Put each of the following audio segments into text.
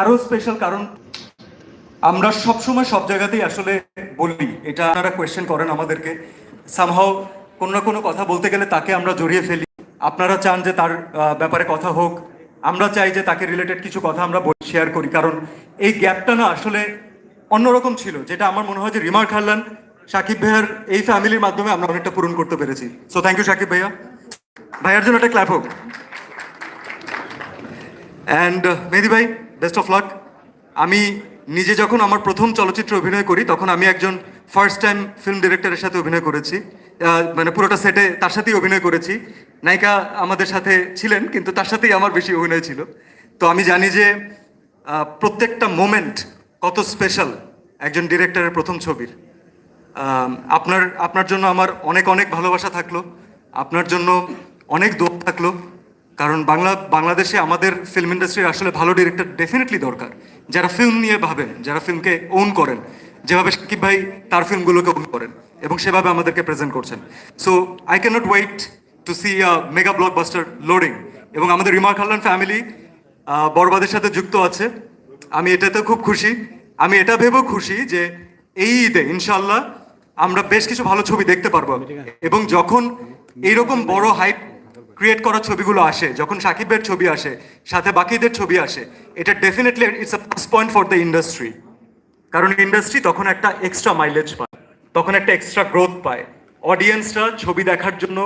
আরও স্পেশাল কারণ আমরা সবসময় সব জায়গাতেই আসলে বলি, এটা আপনারা কোয়েশ্চেন করেন আমাদেরকে। সামহাও কোনো না কোনো কথা বলতে গেলে তাকে আমরা জড়িয়ে ফেলি। আপনারা চান যে তার ব্যাপারে কথা হোক। আমরা চাই যে তাকে রিলেটেড কিছু কথা আমরা শেয়ার করি। কারণ এই গ্যাপটা না আসলে অন্যরকম ছিল, যেটা আমার মনে হয় যে রিমার খাল্লান সাকিব ভাইয়ার এই ফ্যামিলির মাধ্যমে আমরা অনেকটা পূরণ করতে পেরেছি। সো থ্যাংক ইউ সাকিব ভাইয়া। ভাইয়ার জন্য একটা ক্ল্যাপ হোক। অ্যান্ড মেহেদি ভাই বেস্ট অফ লাক। আমি নিজে যখন আমার প্রথম চলচ্চিত্রে অভিনয় করি, তখন আমি একজন ফার্স্ট টাইম ফিল্ম ডিরেক্টরের সাথে অভিনয় করেছি। মানে পুরোটা সেটে তার সাথেই অভিনয় করেছি। নায়িকা আমাদের সাথে ছিলেন, কিন্তু তার সাথেই আমার বেশি অভিনয় ছিল। তো আমি জানি যে প্রত্যেকটা মোমেন্ট কত স্পেশাল একজন ডিরেক্টরের প্রথম ছবির। আপনার আপনার জন্য আমার অনেক অনেক ভালোবাসা থাকল। আপনার জন্য অনেক দোয়া থাকল। কারণ বাংলা বাংলাদেশে আমাদের ফিল্ম ইন্ডাস্ট্রির আসলে ভালো ডিরেক্টর ডেফিনেটলি দরকার। যারা ফিল্ম নিয়ে ভাবেন যারা ফিল্মকে ওন করেন যেভাবে সাকিব ভাই তার ফিল্মগুলোকে ওন করেন এবং সেভাবে আমাদেরকে প্রেজেন্ট করছেন। So I can not wait to see a mega blockbuster loading এবং আমাদের রিমার খাল্লান ফ্যামিলি বরবাদের সাথে যুক্ত আছে। আমি এটাতে খুব খুশি। আমি এটা ভেবেও খুশি যে এই ঈদে ইনশাল্লাহ আমরা বেশ কিছু ভালো ছবি দেখতে পারব। এবং যখন এইরকম বড় হাইপ ক্রিয়েট করা ছবিগুলো আসে, যখন সাকিবের ছবি আসে, সাথে বাকিদের ছবি আসে, এটা definitely it's a plus point for the industry কারণ ইন্ডাস্ট্রি তখন একটা এক্সট্রা মাইলেজ পায়, তখন একটা এক্সট্রা গ্রোথ পায়। অডিয়েন্সরা ছবি দেখার জন্য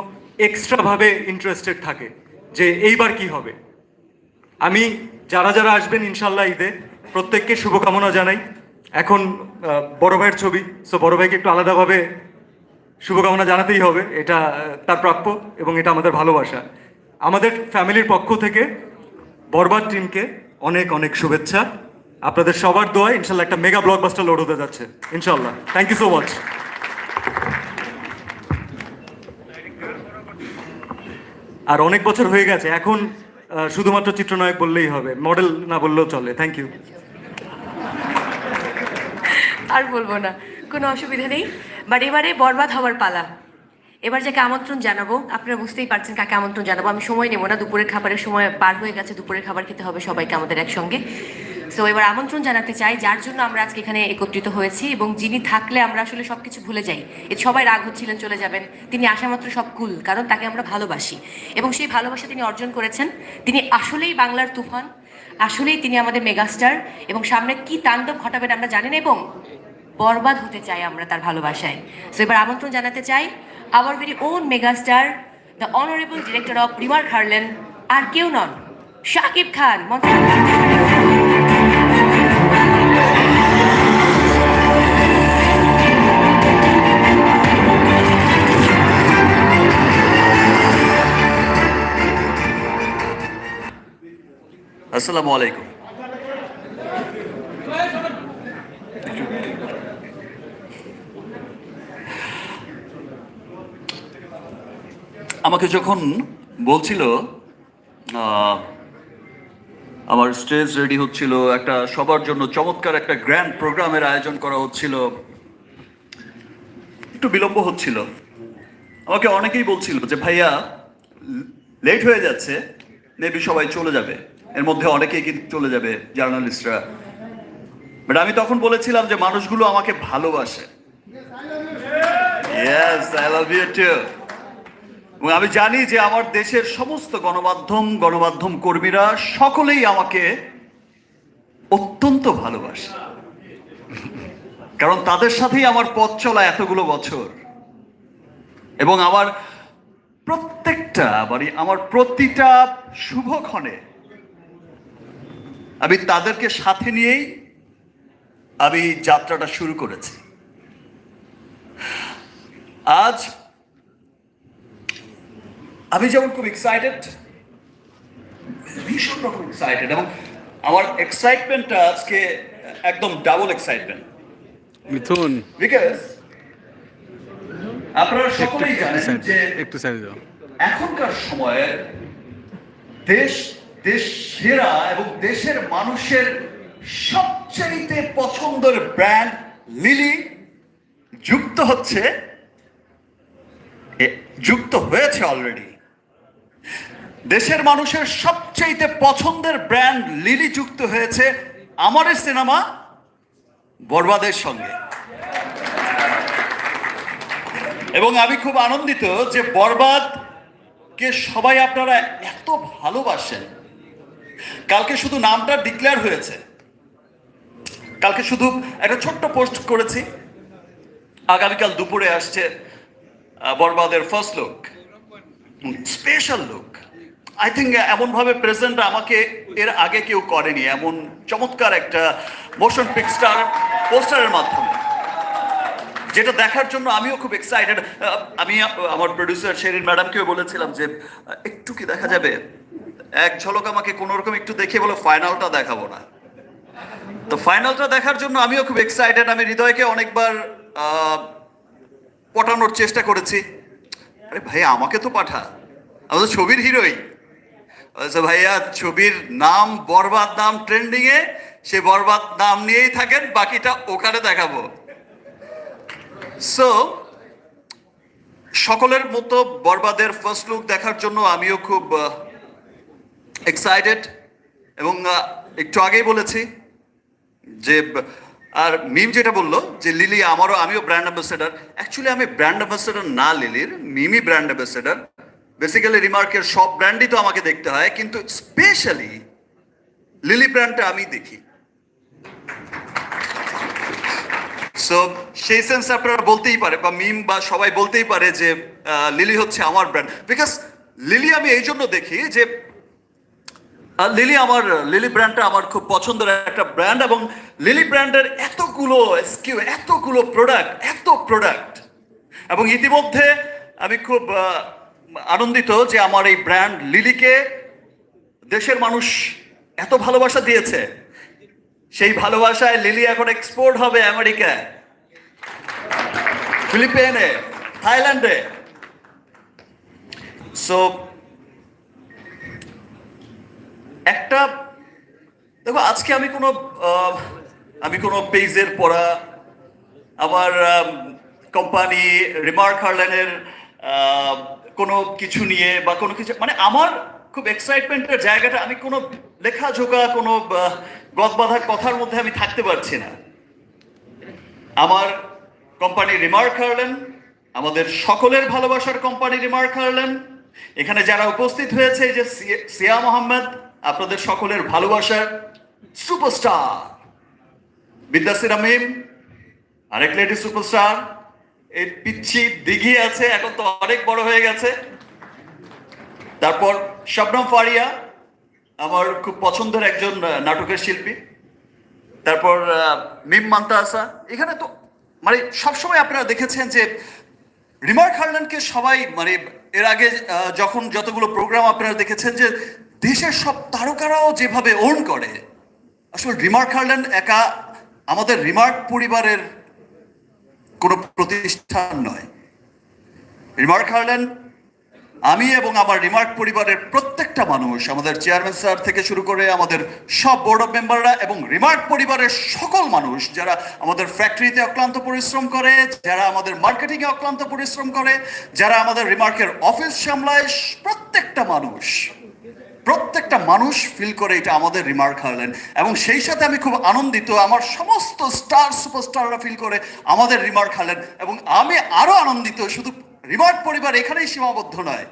এক্সট্রা ভাবে ইন্টারেস্টেড থাকে, যে এইবার কি হবে। আমি, যারা যারা আসবেন ইনশাল্লাহ ঈদে, প্রত্যেককে শুভকামনা জানাই। এখন বড় ভাইয়ের ছবি সো বড় ভাইকে একটু আলাদাভাবে শুভকামনা জানাতেই হবে। এটা, তার প্রাপ্য এবং এটা আমাদের ভালোবাসা। আমাদের ফ্যামিলির পক্ষ থেকে বরবাদ টিমকে অনেক অনেক শুভেচ্ছা। আপনাদের সবার দোয়ায় ইনশাল্লাহ একটা মেগা ব্লকবাস্টার লোড হতে যাচ্ছে। ইনশাল্লাহ। থ্যাংক ইউ সো মাচ আর অনেক বছর হয়ে গেছে। এখন শুধুমাত্র চিত্রনায়ক বললেই হবে। মডেল না বললেও চলে। থ্যাংক ইউ আর বলব না। কোনো অসুবিধা নেই। বাট এবারে বরবাদ হওয়ার পালা। এবার যাকে আমন্ত্রণ জানাব, আপনারা বুঝতেই পারছেন কাকে আমন্ত্রণ জানাব। আমি সময় নেব না, দুপুরের খাবারের সময় পার হয়ে গেছে, দুপুরের খাবার খেতে হবে সবাইকে আমাদের একসঙ্গে। সো এবার আমন্ত্রণ জানাতে চাই, যার জন্য আমরা আজকে এখানে একত্রিত হয়েছি এবং যিনি থাকলে আমরা আসলে সব কিছু ভুলে যাই। সবাই রাগ হচ্ছিলেন, চলে যাবেন। তিনি আসা মাত্র সব কুল, কারণ তাকে আমরা ভালোবাসি। এবং সেই ভালোবাসা তিনি অর্জন করেছেন। তিনি আসলেই বাংলার তুফান, আসলেই তিনি আমাদের মেগাস্টার। এবং সামনে কি তাণ্ডব ঘটাবেন আমরা জানি না, এবং বরবাদ হতে চাই আমরা তার ভালোবাসায়। সো এবার আমন্ত্রণ জানাতে চাই our very own megastar the honourable director of রিমার হারলেন আর কেউ নন, শাকিব খান আসসালামু আলাইকুম। আমাকে যখন বলছিল আমার স্টেজ রেডি হচ্ছিল একটা সবার জন্য চমৎকার একটা গ্র্যান্ড প্রোগ্রামের আয়োজন করা হচ্ছিল একটু বিলম্ব হচ্ছিল। আমাকে অনেকেই বলছিল যে ভাইয়া লেট হয়ে যাচ্ছে মেবি সবাই চলে যাবে। এর মধ্যে অনেকেই কিন্তু চলে যাবে জার্নালিস্টরা বাট আমি তখন বলেছিলাম যে মানুষগুলো আমাকে ভালোবাসে। Yes, I love you. এবং আমি জানি যে আমার দেশের সমস্ত গণমাধ্যম গণমাধ্যম কর্মীরা সকলেই আমাকে অত্যন্ত ভালোবাসে। কারণ তাদের সাথেই আমার পথ চলা এতগুলো বছর। এবং আমার প্রত্যেকটা মানে আমার প্রতিটা শুভক্ষণে আমি তাদেরকে সাথে নিয়েই আমি যাত্রাটা শুরু করেছি। আজ আমি যেমন খুব এক্সাইটেড ভীষণ রকম এক্সাইটেড এবং আমার এক্সাইটমেন্টটা আজকে একদম ডাবল এক্সাইটমেন্ট মিথুন। বিকজ আপনারা সকলেই জানেন যে একটু সাইড দাও। এখনকার সময়ে দেশ দেশ সেরা এবং দেশের মানুষের সবচেয়ে পছন্দের ব্র্যান্ড লিলি যুক্ত হচ্ছে যুক্ত হয়েছে অলরেডি দেশের মানুষের সবচেয়ে পছন্দের ব্র্যান্ড লিলি যুক্ত হয়েছে আমাদের সিনেমা বরবাদের সঙ্গে। এবং আমি খুব আনন্দিত যে বরবাদকে সবাই আপনারা এত ভালোবাসেন। কালকে শুধু নামটা ডিক্লেয়ার হয়েছে। কালকে শুধু একটা ছোট্ট পোস্ট করেছি। আগামীকাল দুপুরে আসছে বরবাদের first look. Special look I think এমনভাবে প্রেজেন্ট আমাকে এর আগে কেউ করেনি, এমন চমৎকার একটা মোশন পিকস্টার পোস্টারের মাধ্যমে। যেটা দেখার জন্য আমিও খুব এক্সাইটেড আমি আমার প্রডিউসার শেরিন ম্যাডামকেও বলেছিলাম যে একটু কি দেখা যাবে? এক ঝলক আমাকে কোনো রকম একটু দেখে বলো ফাইনালটা দেখাবো না। তো ফাইনালটা দেখার জন্য আমিও খুব এক্সাইটেড আমি হৃদয়কে অনেকবার পটানোর চেষ্টা করেছি। আরে ভাই, আমাকে তো পাঠা। আমি তো ছবির হিরোই। বলছে, ভাইয়া, ছবির নাম, বরবাদ নাম ট্রেন্ডিং এ, সে বরবাদ নাম নিয়েই থাকেন, বাকিটা ওখানে দেখাবো। সো সকলের মতো বরবাদের ফার্স্ট লুক দেখার জন্য আমিও খুব এক্সাইটেড এবং একটু আগেই বলেছি যে আর মিম যেটা বলল যে লিলি আমারও, আমিও ব্র্যান্ড অ্যাম্বাসেডার অ্যাকচুয়ালি আমি ব্র্যান্ড অ্যাম্বাসেডার না লিলির মিমি ব্র্যান্ড অ্যাম্বাসেডার বেসিক্যালি রিমার্কের সব ব্র্যান্ডই তো আমাকে দেখতে হয়, কিন্তু স্পেশালি লিলি ব্র্যান্ডটা আমি দেখি। সো সেই সেন্স আপনারা বলতেই পারে, বা মিম বা সবাই বলতেই পারে যে লিলি হচ্ছে আমার ব্র্যান্ড বিকজ লিলি আমি এই জন্য দেখি যে লিলি আমার, লিলি ব্র্যান্ডটা আমার খুব পছন্দের একটা ব্র্যান্ড এবং লিলি ব্র্যান্ডের এতগুলো স্কিউ এতগুলো প্রোডাক্ট এত প্রোডাক্ট এবং ইতিমধ্যে আমি খুব আনন্দিত যে আমার এই ব্র্যান্ড লিলিকে দেশের মানুষ এত ভালোবাসা দিয়েছে। সেই ভালোবাসায় লিলি এখন এক্সপোর্ট হবে আমেরিকায় ফিলিপিনে থাইল্যান্ডে সো একটা দেখো, আজকে আমি কোনো আমি কোনো পেজের পড়া, আমার কোম্পানি রিমার্ক হারল্যান্ডের কোনো কিছু নিয়ে বা কোনো কিছু মানে আমার খুব এক্সাইটমেন্টের জায়গাটা, আমি কোনো লেখাঝোকা কোনো গদবাঁধা কথার মধ্যে আমি থাকতে পারছি না। আমার কোম্পানি রিমার্ক হারলেন আমাদের সকলের ভালোবাসার কোম্পানি রিমার্ক হারলেন এখানে যারা উপস্থিত হয়েছে যে সিয়া মোহাম্মদ, আপনাদের সকলের ভালোবাসার সুপারস্টার বিদ্যাসির আমিম আরেক লেডি সুপারস্টার এই পিচ্ছি দিঘি আছে, এখন তো অনেক বড় হয়ে গেছে। তারপর শবনম ফারিয়া, আমার খুব পছন্দের একজন নাটকের শিল্পী। তারপর মিম মান্তাসা। এখানে তো মানে সবসময় আপনারা দেখেছেন যে রিমার্ক হারল্যান্ডকে সবাই মানে এর আগে যখন যতগুলো প্রোগ্রাম আপনারা দেখেছেন যে, দেশের সব তারকারাও যেভাবে ওন করে আসলে রিমার্ক হারল্যান্ড একা আমাদের রিমার্ক পরিবারের কোনো প্রতিষ্ঠান নয়। রিমার্ক হারল্যান্ড, আমি এবং আমার রিমার্ক পরিবারের প্রত্যেকটা মানুষ, আমাদের চেয়ারম্যান স্যার থেকে শুরু করে আমাদের সব বোর্ড অফ মেম্বাররা এবং রিমার্ক পরিবারের সকল মানুষ যারা আমাদের ফ্যাক্টরিতে অক্লান্ত পরিশ্রম করে, যারা আমাদের মার্কেটিংয়ে অক্লান্ত পরিশ্রম করে, যারা আমাদের রিমার্কের অফিস সামলায়, প্রত্যেকটা মানুষ প্রত্যেকটা মানুষ ফিল করে এটা আমাদের রিমার্ক হারলেন। এবং সেই সাথে আমি খুব আনন্দিত, আমার সমস্ত স্টার সুপারস্টাররা ফিল করে আমাদের রিমার্ক হারলেন। এবং আমি আরও আনন্দিত, শুধু রিমার্ক পরিবার এখানেই সীমাবদ্ধ নয়।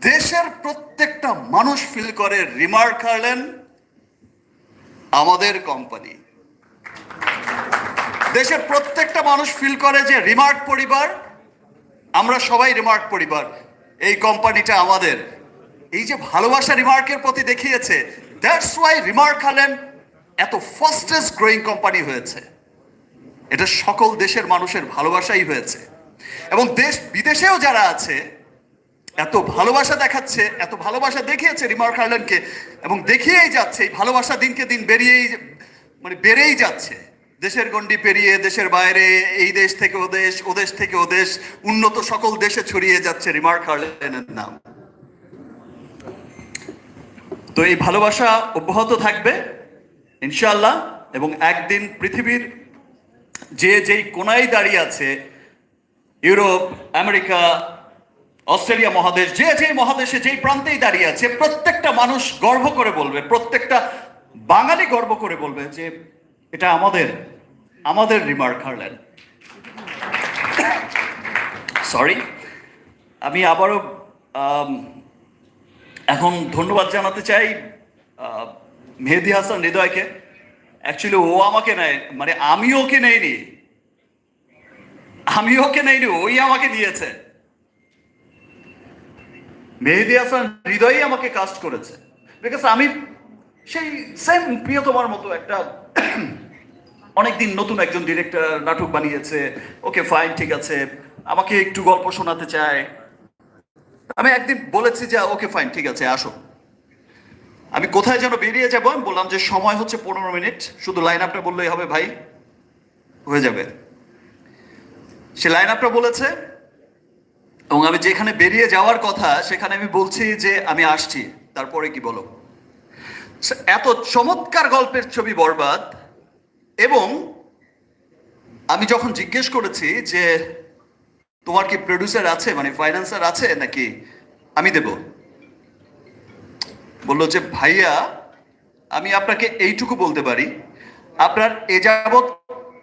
দেশের প্রত্যেকটা মানুষ ফিল করে রিমার্ক হারলেন, আমাদের কোম্পানি দেশের প্রত্যেকটা মানুষ ফিল করে যে রিমার্ক পরিবার, আমরা সবাই রিমার্ক পরিবার। এই কোম্পানিটা আমাদের। এই যে ভালোবাসা রিমার্কের প্রতি দেখিয়েছে দ্যাটস ওয়াই রিমার্ক হালেন এত ফাস্টেস্ট গ্রোয়িং কোম্পানি হয়েছে। এটা সকল দেশের মানুষের ভালোবাসাই হয়েছে। এবং দেশ বিদেশেও যারা আছে, এত ভালোবাসা দেখাচ্ছে, এত ভালোবাসা দেখিয়েছে রিমার্ক হারল্যান্ডকে এবং দেখিয়েই যাচ্ছে, এই ভালোবাসা দিনকে দিন বেরিয়েই মানে বেড়েই যাচ্ছে। দেশের গণ্ডি পেরিয়ে, দেশের বাইরে, এই দেশ থেকে ও দেশ ও দেশ থেকে ও দেশ, উন্নত সকল দেশে ছড়িয়ে যাচ্ছে রিমার্ক হারল্যান্ডের নাম। তো এই ভালোবাসা অব্যাহত থাকবে, ইনশাআল্লাহ, এবং একদিন পৃথিবীর যে যেই কোনায় দাঁড়িয়ে আছে, ইউরোপ, আমেরিকা, অস্ট্রেলিয়া মহাদেশ, যে যে মহাদেশে যেই প্রান্তেই দাঁড়িয়ে আছে, প্রত্যেকটা মানুষ গর্ব করে বলবে, প্রত্যেকটা বাঙালি গর্ব করে বলবে যে এটা আমাদের আমাদের রিমার্ক হারলেন। সরি আমি আবারও এখন ধন্যবাদ জানাতে চাই মেহেদি হাসান হৃদয়কে। অ্যাকচুয়ালি ও আমাকে নেয় মানে আমি ওকে নেইনি। আমি ওকে নেইনি, ওই আমাকে দিয়েছে। মেহেদি হাসান হৃদয়ই আমাকে কাস্ট করেছে। বিকজ আমি সেই সেম প্রিয়তমার মতো একটা অনেকদিন নতুন একজন ডিরেক্টর নাটক বানিয়েছে। ওকে ফাইন ঠিক আছে। আমাকে একটু গল্প শোনাতে চায়। আমি একদিন বলেছি যে, ওকে ফাইন ঠিক আছে, আসো। আমি কোথায় যেন বেরিয়ে যাব? আমি বললাম যে, সময় হচ্ছে পনেরো মিনিট। শুধু লাইন আপটা বললেই হবে, ভাই। হয়ে যাবে। সে লাইন আপটা বলেছে, এবং আমি যেখানে বেরিয়ে যাওয়ার কথা, সেখানে আমি বলছি যে, আমি আসছি। তারপরে কি বলো? এত চমৎকার গল্পের ছবি বরবাদ, এবং আমি যখন জিজ্ঞেস করেছি যে তোমার কি প্রডিউসার আছে? মানে ফাইন্যান্সার আছে নাকি? আমি দেব। বলল যে, ভাইয়া, আমি আপনাকে এইটুকু বলতে পারি। আপনার এ যাবৎ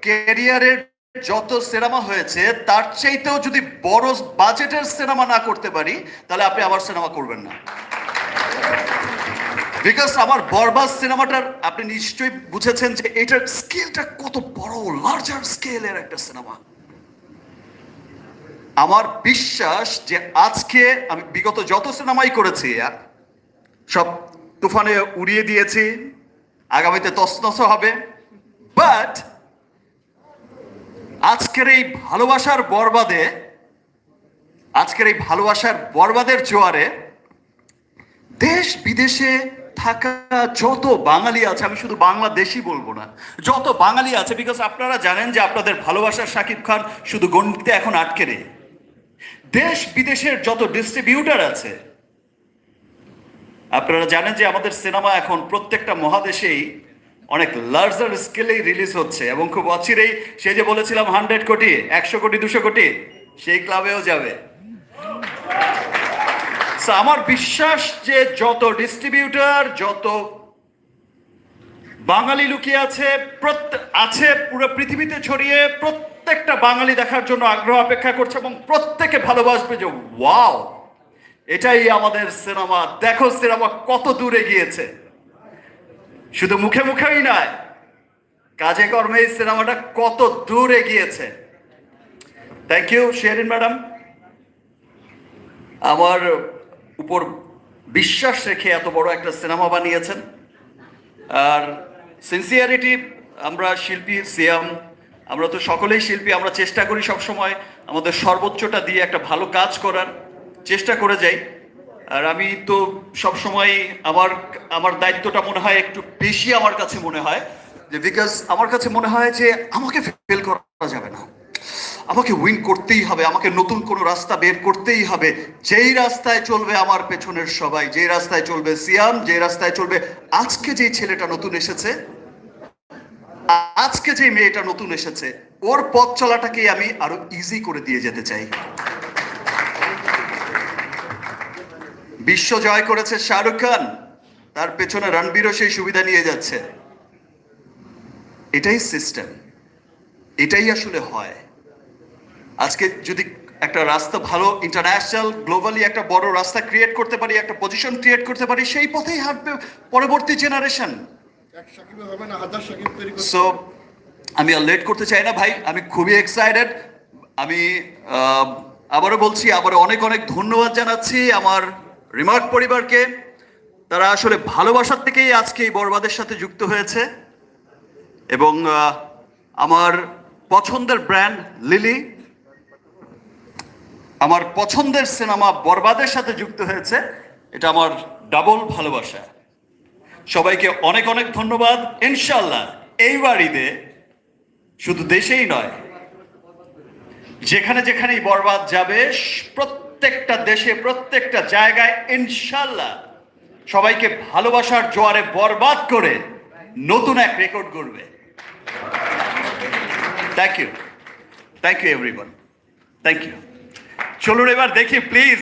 ক্যারিয়ারের যত সিনেমা হয়েছে, তার চাইতেও যদি বড় বাজেটের সিনেমা না করতে পারি, তাহলে আপনি আমার সিনেমা করবেন না। বিকজ আমার বরবাদ সিনেমাটার, আপনি নিশ্চয়ই বুঝেছেন যে, এটার স্কেলটা কত বড় লার্জার স্কেলের একটা সিনেমা। আমার বিশ্বাস যে আজকে আমি বিগত যত সিনেমাই করেছি সব তুফানে উড়িয়ে দিয়েছি, আগামীতে তসনস হবে। বাট আজকের এই ভালোবাসার বরবাদে, আজকের এই ভালোবাসার বরবাদের জোয়ারে দেশ বিদেশে থাকা যত বাঙালি আছে, আমি শুধু বাংলাদেশি বলব না, যত বাঙালি আছে বিকজ আপনারা জানেন যে আপনাদের ভালোবাসার শাকিব খান শুধু গণিতে এখন আটকে নেই। দেশ বিদেশের যত ডিস্ট্রিবিউটার আছে, আপনারা জানেন যে আমাদের সিনেমা এখন প্রত্যেকটা মহাদেশেই অনেক লার্জার স্কেলেই রিলিজ হচ্ছে এবং খুব অচিরেই সে যে বলেছিলাম হান্ড্রেড কোটি, একশো কোটি, দুশো কোটি, সেই ক্লাবেও যাবে। আমার বিশ্বাস যে যত ডিস্ট্রিবিউটার যত বাঙালি লুকিয়ে আছে প্রত্যেক আছে পুরো পৃথিবীতে ছড়িয়ে প্রত্যেকটা বাঙালি দেখার জন্য আগ্রহ অপেক্ষা করছে এবং প্রত্যেকে ভালোবাসবে যে, ওয়াও, এটাই আমাদের সিনেমা। দেখো সিনেমা কত দূরে গিয়েছে শুধু মুখে মুখেই নয়, কাজে কর্মে এই সিনেমাটা কত দূরে গিয়েছে থ্যাংক ইউ শেরিন ম্যাডাম আমার উপর বিশ্বাস রেখে এত বড় একটা সিনেমা বানিয়েছেন। আর সিনসিয়ারিটি আমরা শিল্পী সিয়াম আমরা তো সকলেই শিল্পী, আমরা চেষ্টা করি সব সময় আমাদের সর্বোচ্চটা দিয়ে একটা ভালো কাজ করার চেষ্টা করে যাই। আর আমি তো সব সময় আমার আমার দায়িত্বটা মনে হয় একটু বেশি আমার কাছে মনে হয়, যে বিকজ আমার কাছে মনে হয় যে আমাকে ফেল করা যাবে না। আমাকে উইন করতেই হবে, আমাকে নতুন কোনো রাস্তা বের করতেই হবে। যেই রাস্তায় চলবে আমার পেছনের সবাই, যেই রাস্তায় চলবে সিয়াম যে রাস্তায় চলবে আজকে যেই ছেলেটা নতুন এসেছে আজকে যে মেয়েটা নতুন এসেছে, ওর পথ চলাটাকে আমি আরও ইজি করে দিয়ে যেতে চাই। বিশ্ব জয় করেছে শাহরুখ খান। তার পেছনে রণবীরও সেই সুবিধা নিয়ে যাচ্ছে। এটাই সিস্টেম এটাই আসলে হয়। আজকে যদি একটা রাস্তা ভালো ইন্টারন্যাশনাল গ্লোবালি একটা বড় রাস্তা ক্রিয়েট করতে পারি, একটা পজিশন ক্রিয়েট করতে পারি, সেই পথেই হাঁটবে পরবর্তী জেনারেশন সো আমি আর লেট করতে চাই না ভাই, আমি খুবই এক্সাইটেড আমি আবারও বলছি, আবারও অনেক অনেক ধন্যবাদ জানাচ্ছি আমার রিমার্ক পরিবারকে। তারা আসলে ভালোবাসার থেকেই আজকে এই বরবাদের সাথে যুক্ত হয়েছে। এবং আমার পছন্দের ব্র্যান্ড লিলি আমার পছন্দের সিনেমা বরবাদের সাথে যুক্ত হয়েছে। এটা আমার ডাবল ভালোবাসা। সবাইকে অনেক অনেক ধন্যবাদ। ইনশাল্লাহ এই বাড়িতে শুধু দেশেই নয়, যেখানে যেখানেই বরবাদ যাবে, প্রত্যেকটা দেশে, প্রত্যেকটা জায়গায় ইনশাল্লাহ সবাইকে ভালোবাসার জোয়ারে বরবাদ করে নতুন এক রেকর্ড করবে thank you thank you everyone thank you চলুন এবার দেখি প্লিজ